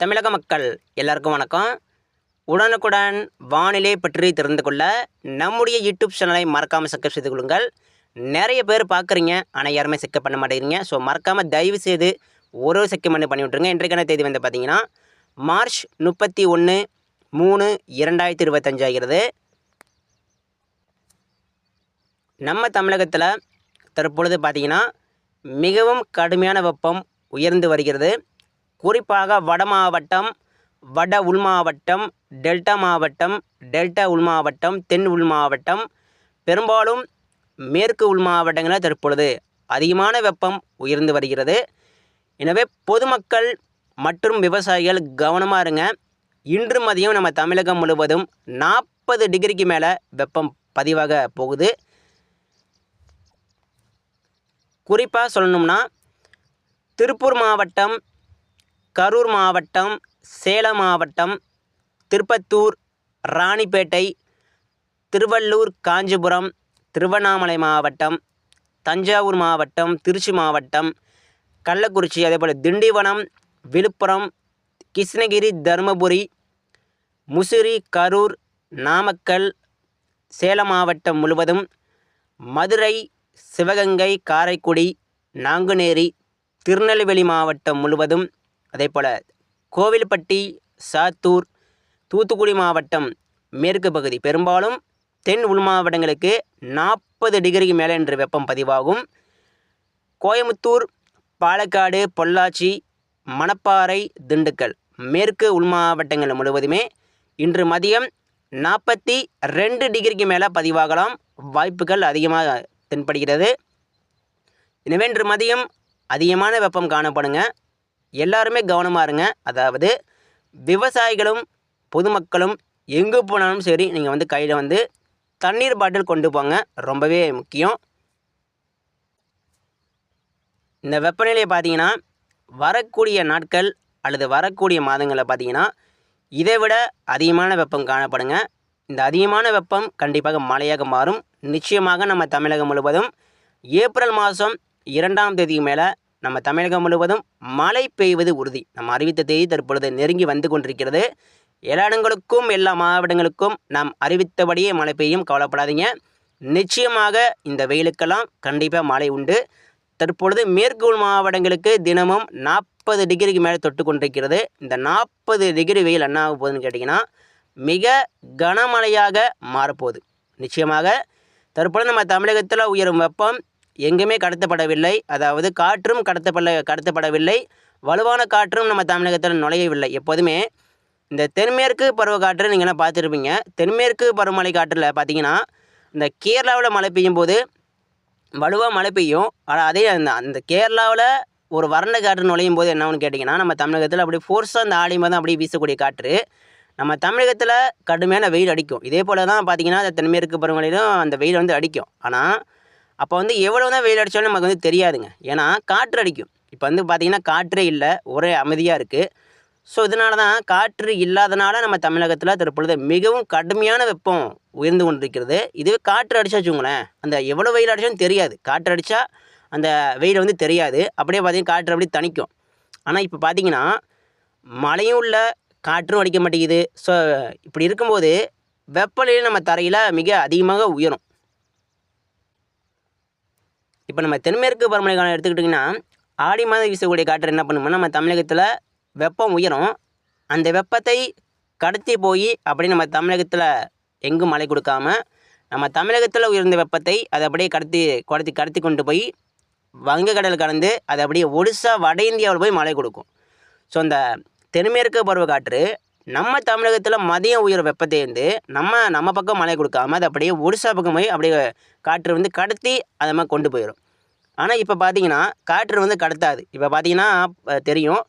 தமிழக மக்கள் எல்லாருக்கும் வணக்கம். உடனுக்குடன் வானிலை பற்றி தெரிந்து கொள்ள நம்முடைய யூடியூப் சேனலை மறக்காமல் சப்ஸ்கிரைப் செய்து கொள்ளுங்கள். நிறைய பேர் பார்க்குறீங்க ஆனால் யாருமே செக்கப் பண்ண மாட்டேங்கிறீங்க. ஸோ மறக்காமல் தயவு செய்து ஒரு செக்கம் பண்ணி பண்ணி விட்ருங்க இன்றைக்கான தேதி வந்து பார்த்தீங்கன்னா மார்ச் முப்பத்தி ஒன்று மூணு இரண்டாயிரத்தி இருபத்தஞ்சு ஆகிறது. நம்ம தமிழகத்தில் தற்பொழுது பார்த்திங்கன்னா மிகவும் கடுமையான வெப்பம் உயர்ந்து வருகிறது. குறிப்பாக வட மாவட்டம் வட உள் மாவட்டம் டெல்டா மாவட்டம் டெல்டா உள் மாவட்டம் தென் உள் மாவட்டம் பெரும்பாலும் மேற்கு உள் மாவட்டங்களில் தற்பொழுது அதிகமான வெப்பம் உயர்ந்து வருகிறது. எனவே பொதுமக்கள் மற்றும் விவசாயிகள் கவனமாக இருங்க. இன்று மதியம் நம்ம தமிழகம் முழுவதும் நாற்பது டிகிரிக்கு மேலே வெப்பம் பதிவாக போகுது. குறிப்பாக சொல்லணும்னா திருப்பூர் மாவட்டம் கரூர் மாவட்டம் சேலம் மாவட்டம் திருப்பத்தூர் ராணிப்பேட்டை திருவள்ளூர் காஞ்சிபுரம் திருவண்ணாமலை மாவட்டம் தஞ்சாவூர் மாவட்டம் திருச்சி மாவட்டம் கள்ளக்குறிச்சி அதேபோல் திண்டிவனம் விழுப்புரம் கிருஷ்ணகிரி தருமபுரி முசிறி கரூர் நாமக்கல் சேலம் மாவட்டம் முழுவதும் மதுரை சிவகங்கை காரைக்குடி நாங்குநேரி திருநெல்வேலி மாவட்டம் முழுவதும் அதே போல் கோவில்பட்டி சாத்தூர் தூத்துக்குடி மாவட்டம் மேற்கு பகுதி. பெரும்பாலும் தென் உள் மாவட்டங்களுக்கு நாற்பது டிகிரிக்கு மேலே என்று வெப்பம் பதிவாகும். கோயமுத்தூர் பாலக்காடு பொள்ளாச்சி மணப்பாறை திண்டுக்கல் மேற்கு உள் மாவட்டங்கள் முழுவதுமே இன்று மதியம் நாற்பத்தி ரெண்டு டிகிரிக்கு மேலே பதிவாகலாம். வாய்ப்புகள் அதிகமாக தென்படுகிறது. எனவே இன்று மதியம் அதிகமான வெப்பம் காணப்படுங்க. எல்லாருமே கவனமாக இருங்க. அதாவது விவசாயிகளும் பொதுமக்களும் எங்கே போனாலும் சரி நீங்கள் வந்து கையில் வந்து தண்ணீர் பாட்டில் கொண்டு போங்க. ரொம்பவே முக்கியம். இந்த வெப்பநிலையை பார்த்தீங்கன்னா வரக்கூடிய நாட்கள் அல்லது வரக்கூடிய மாதங்களில் பார்த்தீங்கன்னா இதை விட அதிகமான வெப்பம் காணப்படுங்க. இந்த அதிகமான வெப்பம் கண்டிப்பாக மழையாக மாறும். நிச்சயமாக நம்ம தமிழகம் முழுவதும் ஏப்ரல் மாதம் இரண்டாம் தேதிக்கு மேலே நம்ம தமிழகம் முழுவதும் மழை பெய்வது உறுதி. நம்ம அறிவித்த தேதி தற்பொழுது நெருங்கி வந்து கொண்டிருக்கிறது. எல்லா இடங்களுக்கும் எல்லா மாவட்டங்களுக்கும் நாம் அறிவித்தபடியே மழை பெய்யும் கவலைப்படாதீங்க. நிச்சயமாக இந்த வெயிலுக்கெல்லாம் கண்டிப்பாக மழை உண்டு. தற்பொழுது மேற்கு உள் மாவட்டங்களுக்கு தினமும் நாற்பது டிகிரிக்கு மேலே தொட்டு கொண்டிருக்கிறது. இந்த நாற்பது டிகிரி வெயில் என்ன ஆக போகுதுன்னு கேட்டிங்கன்னா மிக கனமழையாக மாறப்போகுது. நிச்சயமாக தற்பொழுது நம்ம தமிழகத்தில் உயரும் வெப்பம் எங்குமே கடத்தப்படவில்லை. அதாவது காற்றும் கடத்தப்பட கடத்தப்படவில்லை. வலுவான காற்றும் நம்ம தமிழகத்தில் நுழையவில்லை. எப்போதுமே இந்த தென்மேற்கு பருவக்காற்று நீங்களாம் பார்த்துருப்பீங்க. தென்மேற்கு பருவமழை காற்றில் பார்த்தீங்கன்னா இந்த கேரளாவில் மழை பெய்யும் போது வலுவாக மழை பெய்யும். ஆனால் அதே அந்த அந்த கேரளாவில் ஒரு வறண்ட காற்று நுழையும் போது என்ன கேட்டிங்கன்னா நம்ம தமிழகத்தில் அப்படியே ஃபோர்ஸாக அந்த ஆடி மாதம் அப்படியே வீசக்கூடிய காற்று நம்ம தமிழகத்தில் கடுமையான வெயில் அடிக்கும். இதே போல் தான் பார்த்தீங்கன்னா அந்த தென்மேற்கு பருவமழையிலும் அந்த வெயில் வந்து அடிக்கும். ஆனால் அப்போ வந்து எவ்வளோ தான் வெயில் அடித்தாலும் நமக்கு வந்து தெரியாதுங்க. ஏன்னா காற்று அடிக்கும். இப்போ வந்து பார்த்திங்கன்னா காற்றே இல்லை. ஒரே அமைதியாக இருக்குது ஸோ இதனால தான் காற்று இல்லாதனால நம்ம தமிழகத்தில் தற்பொழுது மிகவும் கடுமையான வெப்பம் உயர்ந்து கொண்டிருக்கிறது. இதுவே காற்று அடிச்சா வச்சுக்கோங்களேன். அந்த எவ்வளோ வெயில் அடித்தாலும் தெரியாது. காற்று அடித்தா அந்த வெயில் வந்து தெரியாது. அப்படியே பார்த்தீங்கன்னா காற்று அப்படியே தணிக்கும். ஆனால் இப்போ பார்த்தீங்கன்னா மழையும் இல்லை காற்றும் அடிக்க மாட்டேங்குது. ஸோ இப்படி இருக்கும்போது வெப்பநிலை நம்ம தரையில் மிக அதிகமாக உயரும். இப்போ நம்ம தென்மேற்கு பருவமழை காலம் எடுத்துக்கிட்டிங்கன்னா ஆடி மாதம் வீசக்கூடிய காற்று என்ன பண்ணுமோ நம்ம தமிழகத்தில் வெப்பம் உயரும். அந்த வெப்பத்தை கடத்தி போய் அப்படி நம்ம தமிழகத்தில் எங்கும் மழை கொடுக்காம நம்ம தமிழகத்தில் உயர்ந்த வெப்பத்தை அதை அப்படியே கடத்தி கடத்தி கடத்தி கொண்டு போய் வங்கக்கடல் கடந்து அதை அப்படியே ஒடிசா வட இந்தியாவில் போய் மழை கொடுக்கும். ஸோ அந்த தென்மேற்கு பருவ காற்று நம்ம தமிழகத்தில் மதியம் உயர் வெப்பத்தை வந்து நம்ம நம்ம பக்கம் மழை கொடுக்காம அது அப்படியே ஒடிசா பக்கம் போய் அப்படியே காற்று வந்து கடத்தி அதை மாதிரி கொண்டு போயிடும் ஆனால் இப்போ பார்த்தீங்கன்னா காற்று வந்து கடத்தாது. இப்போ பார்த்தீங்கன்னா தெரியும்.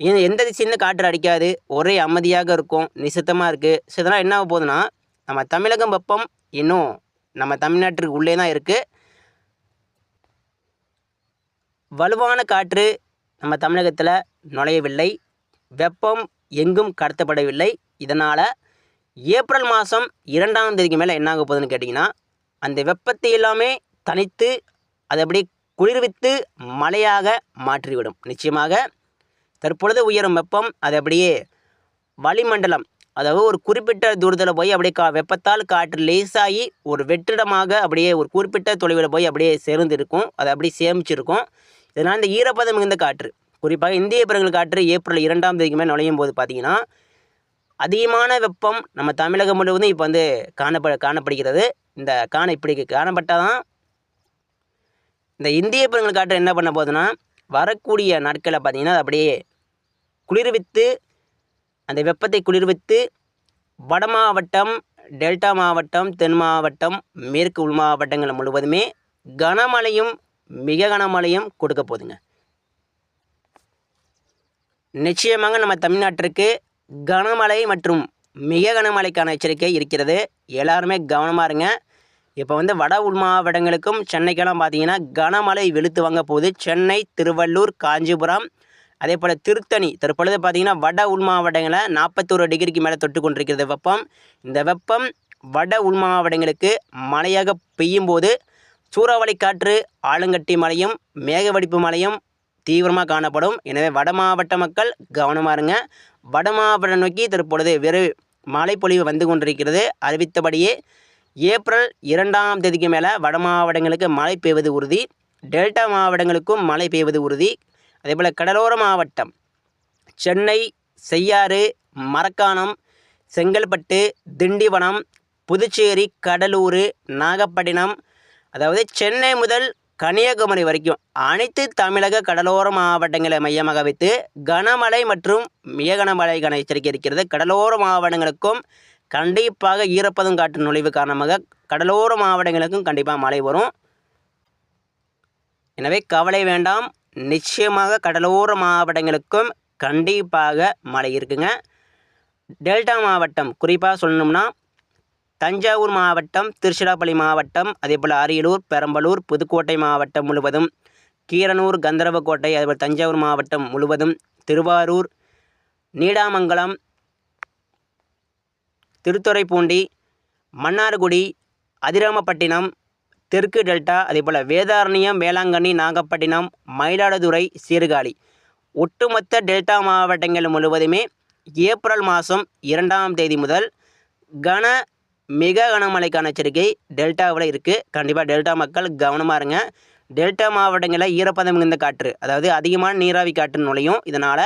இது எந்த திசையிலும் காற்று அடிக்காது. ஒரே அமைதியாக இருக்கும். நிசத்தமாக இருக்குது ஸோ இதெல்லாம் என்ன ஆக போகுதுன்னா நம்ம தமிழகம் வெப்பம் இன்னும் நம்ம தமிழ்நாட்டுக்கு உள்ளே தான் இருக்குது வலுவான காற்று நம்ம தமிழகத்தில் நுழையவில்லை. வெப்பம் எங்கும் கடத்தப்படவில்லை. இதனால் ஏப்ரல் மாதம் இரண்டாம் தேதிக்கு மேலே என்ன ஆக போகுதுன்னு கேட்டிங்கன்னா அந்த வெப்பத்தை எல்லாமே தனித்து அதை அப்படியே குளிர்வித்து மழையாக மாற்றிவிடும். நிச்சயமாக தற்பொழுது உயரும் வெப்பம் அது அப்படியே வளிமண்டலம் அதாவது ஒரு குறிப்பிட்ட தூரத்தில் போய் அப்படியே கா வெப்பத்தால் காற்று லேசாகி ஒரு வெற்றிடமாக அப்படியே ஒரு குறிப்பிட்ட தொலைவில் போய் அப்படியே சேர்ந்து இருக்கும் அதை அப்படியே சேமிச்சிருக்கும். இதனால் இந்த ஈரப்பதம் மிகுந்த காற்று. குறிப்பாக இந்திய பெருங்கல் காற்று ஏப்ரல் இரண்டாம் தேதிக்கு நுழையும் போது பார்த்தீங்கன்னா அதிகமான வெப்பம் நம்ம தமிழகம் முழுவதும் இப்போ வந்து காணப்ப காணப்படுகிறது. இந்த காண இப்படி காணப்பட்டால் தான் இந்த இந்திய பெருங்கல் காற்று என்ன பண்ண போகுதுன்னா வரக்கூடிய நாட்களில் பார்த்தீங்கன்னா அது அப்படியே குளிர்வித்து அந்த வெப்பத்தை குளிர்வித்து வட மாவட்டம் டெல்டா மாவட்டம் தென் மாவட்டம் மேற்கு உள் மாவட்டங்கள் முழுவதுமே கனமழையும் மிக கனமழையும் கொடுக்க போகுதுங்க. நிச்சயமாக நம்ம தமிழ்நாட்டிற்கு கனமழை மற்றும் மிக கனமழைக்கான எச்சரிக்கை இருக்கிறது. எல்லாருமே கவனமாக இருங்க. இப்போ வந்து வட உள் மாவட்டங்களுக்கும் சென்னைக்கெல்லாம் பார்த்தீங்கன்னா கனமழை வெளுத்து வாங்க போகுது. சென்னை திருவள்ளூர் காஞ்சிபுரம் அதே போல் திருத்தணி தற்பொழுது பார்த்தீங்கன்னா வட உள் மாவட்டங்களில் நாற்பத்தோரு டிகிரிக்கு மேலே தொட்டு கொண்டிருக்கிறது வெப்பம். இந்த வெப்பம் வட உள் மாவட்டங்களுக்கு மழையாக பெய்யும் போது சூறாவளி காற்று ஆலங்கட்டி மழையும் மேகவடிப்பு மழையும் தீவிரமாக காணப்படும். எனவே வட மாவட்ட மக்கள் கவனமாக இருங்க. வட மாவட்டம் நோக்கி தற்பொழுது வெறு மழைப்பொழிவு வந்து கொண்டிருக்கிறது. அறிவித்தபடியே ஏப்ரல் இரண்டாம் தேதிக்கு மேலே வட மாவட்டங்களுக்கு மழை பெய்வது உறுதி. டெல்டா மாவட்டங்களுக்கும் மழை பெய்வது உறுதி. அதேபோல் கடலோர மாவட்டம் சென்னை செய்யாறு மரக்காணம் செங்கல்பட்டு திண்டிவனம் புதுச்சேரி கடலூர் நாகப்பட்டினம் அதாவது சென்னை முதல் கன்னியாகுமரி வரைக்கும் அனைத்து தமிழக கடலோர மாவட்டங்களை மையமாக வைத்து கனமழை மற்றும் மிக கனமழைக்கான எச்சரிக்கை இருக்கிறது கடலோர மாவட்டங்களுக்கும் கண்டிப்பாக ஈரப்பதம் காற்று நுழைவு காரணமாக கடலோர மாவட்டங்களுக்கும் கண்டிப்பாக மழை வரும். எனவே கவலை வேண்டாம். நிச்சயமாக கடலோர மாவட்டங்களுக்கும் கண்டிப்பாக மழை இருக்குங்க. டெல்டா மாவட்டம் குறிப்பாக சொல்லணும்னா தஞ்சாவூர் மாவட்டம் திருச்சிராப்பள்ளி மாவட்டம் அதேபோல் அரியலூர் பெரம்பலூர் புதுக்கோட்டை மாவட்டம் முழுவதும் கீரனூர் கந்தரவக்கோட்டை அதேபோல் தஞ்சாவூர் மாவட்டம் முழுவதும் திருவாரூர் நீடாமங்கலம் திருத்துறைப்பூண்டி மன்னார்குடி அதிராமப்பட்டினம் தெற்கு டெல்டா அதேபோல் வேதாரண்யம் வேளாங்கண்ணி நாகப்பட்டினம் மயிலாடுதுறை சீர்காழி. ஒட்டுமொத்த டெல்டா மாவட்டங்கள் முழுவதுமே ஏப்ரல் மாதம் இரண்டாம் தேதி முதல் கன மிக கனமழைக்கான எச்சரிக்கை டெல்டாவில் இருக்குது கண்டிப்பாக டெல்டா மக்கள் கவனமாக இருங்க. டெல்டா மாவட்டங்களில் ஈரப்பதம் மிகுந்த காற்று அதாவது அதிகமான நீராவி காற்று நுழையும். இதனால்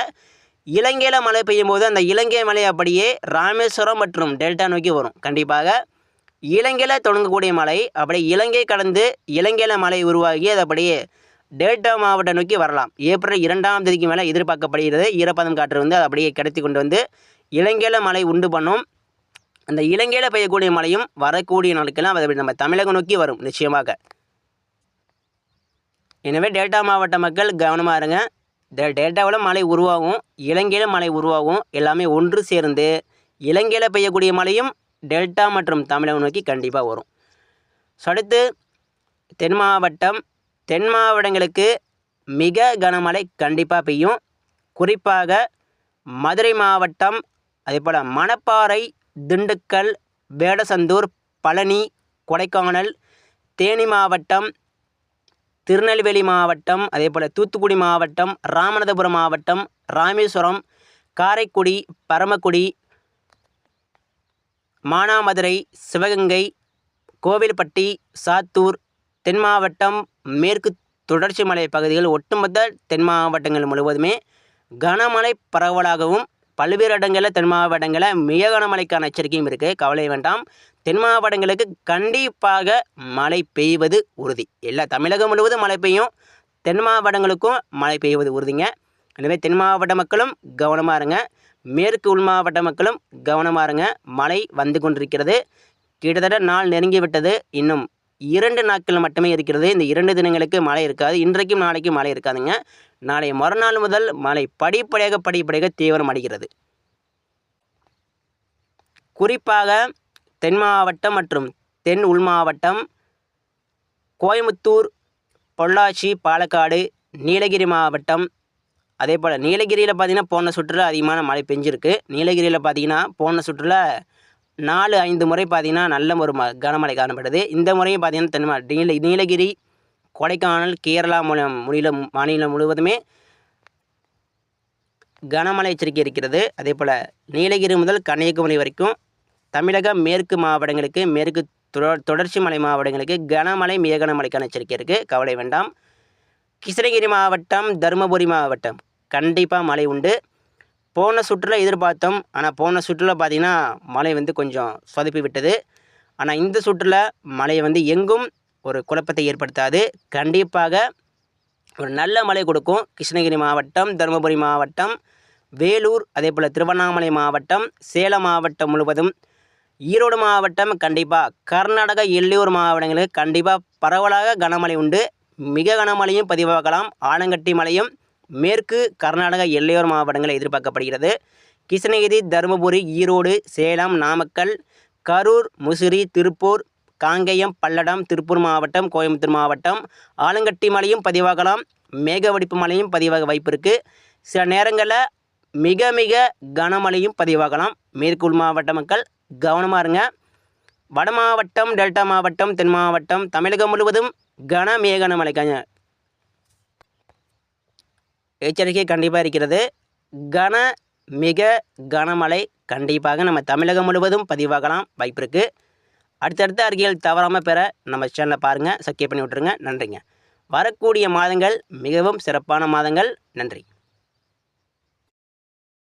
இலங்கையில் மழை பெய்யும் போது அந்த இலங்கை மலை அப்படியே ராமேஸ்வரம் மற்றும் டெல்டா நோக்கி வரும். கண்டிப்பாக இலங்கையில் தொடங்கக்கூடிய மழை அப்படியே இலங்கை கடந்து இலங்கையில் மழை உருவாகி அது அப்படியே டெல்டா மாவட்டம் நோக்கி வரலாம். ஏப்ரல் இரண்டாம் தேதிக்கு மேலே எதிர்பார்க்கப்படுகிறது. ஈரப்பதம் காற்று வந்து அது அப்படியே கடத்தி கொண்டு வந்து இலங்கையில் மழை உண்டு பண்ணும். அந்த இலங்கையில் பெய்யக்கூடிய மழையும் வரக்கூடிய நாட்கள்லாம் அதை நம்ம தமிழகம் நோக்கி வரும் நிச்சயமாக. எனவே டெல்டா மாவட்ட மக்கள் கவனமாக இருங்க. டேட்டாவில் டெல்டாவில் மழை உருவாகும் இலங்கையில் மழை உருவாகும் எல்லாமே ஒன்று சேர்ந்து இலங்கையில் பெய்யக்கூடிய மழையும் டெல்டா மற்றும் தமிழகம் நோக்கி கண்டிப்பாக வரும். ஸோ அடுத்து தென் மாவட்டம். தென் மாவட்டங்களுக்கு மிக கனமழை கண்டிப்பாக பெய்யும். குறிப்பாக மதுரை மாவட்டம் அதே போல் மணப்பாறை திண்டுக்கல் வேடசந்தூர் பழனி கொடைக்கானல் தேனி மாவட்டம் திருநெல்வேலி மாவட்டம் அதே போல் தூத்துக்குடி மாவட்டம் ராமநாதபுரம் மாவட்டம் ராமேஸ்வரம் காரைக்குடி பரமக்குடி மானாமதுரை சிவகங்கை கோவில்பட்டி சாத்தூர் தென் மாவட்டம் மேற்கு தொடர்ச்சி மலை பகுதிகள் ஒட்டுமொத்த தென் மாவட்டங்கள் முழுவதுமே கனமழை பரவலாகவும் பல்வேறு இடங்களில் தென் மாவட்டங்களில் மிக கனமழைக்கான எச்சரிக்கையும் இருக்குது கவலை வேண்டாம். தென் மாவட்டங்களுக்கு கண்டிப்பாக மழை பெய்வது உறுதி. எல்லா தமிழகம் முழுவதும் மழை பெய்யும். தென் மாவட்டங்களுக்கும் மழை பெய்வது உறுதிங்க. எனவே தென் மாவட்ட மக்களும் கவனமாக இருங்க. மேற்கு உள் மாவட்ட மக்களும் கவனமாக இருங்க. மழை வந்து கொண்டிருக்கிறது. கிட்டத்தட்ட நாள் நெருங்கி விட்டது. இன்னும் இரண்டு நாட்கள் மட்டுமே இருக்கிறது. இந்த இரண்டு தினங்களுக்கு மழை இருக்காது. இன்றைக்கும் நாளைக்கும் மழை இருக்காதுங்க. நாளை மறுநாள் முதல் மழை படிப்படியாக படிப்படியாக தீவிரம் அடைகிறது குறிப்பாக தென் மாவட்டம் மற்றும் தென் உள் மாவட்டம் கோயம்புத்தூர் பொள்ளாச்சி பாலக்காடு நீலகிரி மாவட்டம். அதே போல் நீலகிரியில் பார்த்தீங்கன்னா போன சுற்றுலா அதிகமான மழை பெஞ்சிருக்கு. நீலகிரியில் பார்த்தீங்கன்னா போன சுற்றுலா நாலு ஐந்து முறை பார்த்திங்கன்னா நல்ல ஒரு ம கனமழை காணப்படுது. இந்த முறையும் பார்த்திங்கன்னா தென்மா நீல நீலகிரி கொடைக்கானல் கேரளா மூலம் முனில மாநிலம் முழுவதுமே கனமழை எச்சரிக்கை இருக்கிறது. அதே போல் நீலகிரி முதல் கன்னியாகுமரி வரைக்கும் தமிழக மேற்கு மாவட்டங்களுக்கு மேற்கு தொடர் தொடர்ச்சி மலை மாவட்டங்களுக்கு கனமழை மிக கனமழைக்கான எச்சரிக்கை இருக்குது கவலை வேண்டாம். கிருஷ்ணகிரி மாவட்டம் தருமபுரி மாவட்டம் கண்டிப்பாக மழை உண்டு. போன சுற்றில் எதிர்பார்த்தோம். ஆனால் போன சுற்றில் பார்த்திங்கன்னா மழை வந்து கொஞ்சம் சொதப்பி விட்டது. ஆனால் இந்த சுற்றில் மழையை வந்து எங்கும் ஒரு குழப்பத்தை ஏற்படுத்தாது. கண்டிப்பாக ஒரு நல்ல மழை கொடுக்கும். கிருஷ்ணகிரி மாவட்டம் தருமபுரி மாவட்டம் வேலூர் அதே போல் திருவண்ணாமலை மாவட்டம் சேலம் மாவட்டம் முழுவதும். ஈரோடு மாவட்டம் கண்டிப்பாக கர்நாடக எள்ளியூர் மாவட்டங்களுக்கு கண்டிப்பாக பரவலாக கனமழை உண்டு. மிக கனமழையும் பதிவாகலாம். ஆலங்கட்டி மழையும் மேற்கு கர்நாடகா எல்லையோர் மாவட்டங்களில் எதிர்பார்க்கப்படுகிறது. கிருஷ்ணகிரி தருமபுரி ஈரோடு சேலம் நாமக்கல் கரூர் முசிறி திருப்பூர் காங்கேயம் பல்லடம் திருப்பூர் மாவட்டம் கோயம்புத்தூர் மாவட்டம் ஆலங்கட்டி மலையும் பதிவாகலாம். மேகவடிப்பு மலையும் பதிவாக வாய்ப்பு இருக்குது சில நேரங்களில் மிக மிக கனமழையும் பதிவாகலாம். மேற்கு உள் மாவட்ட மக்கள் கவனமாக இருங்க. வட மாவட்டம் டெல்டா மாவட்டம் தென் மாவட்டம் தமிழகம் முழுவதும் கன மேகன மழைக்கான எச்சரிக்கை கண்டிப்பாக இருக்கிறது. கன மிக கனமழை கண்டிப்பாக நம்ம தமிழகம் முழுவதும் பதிவாகலாம். வாய்ப்பு இருக்குது அடுத்தடுத்த அறிக்கைகள் தவறாமல் பெற நம்ம சேனலை பாருங்கள் சப்ஸ்கிரைப் பண்ணி விட்ருங்க நன்றிங்க. வரக்கூடிய மாதங்கள் மிகவும் சிறப்பான மாதங்கள். நன்றி.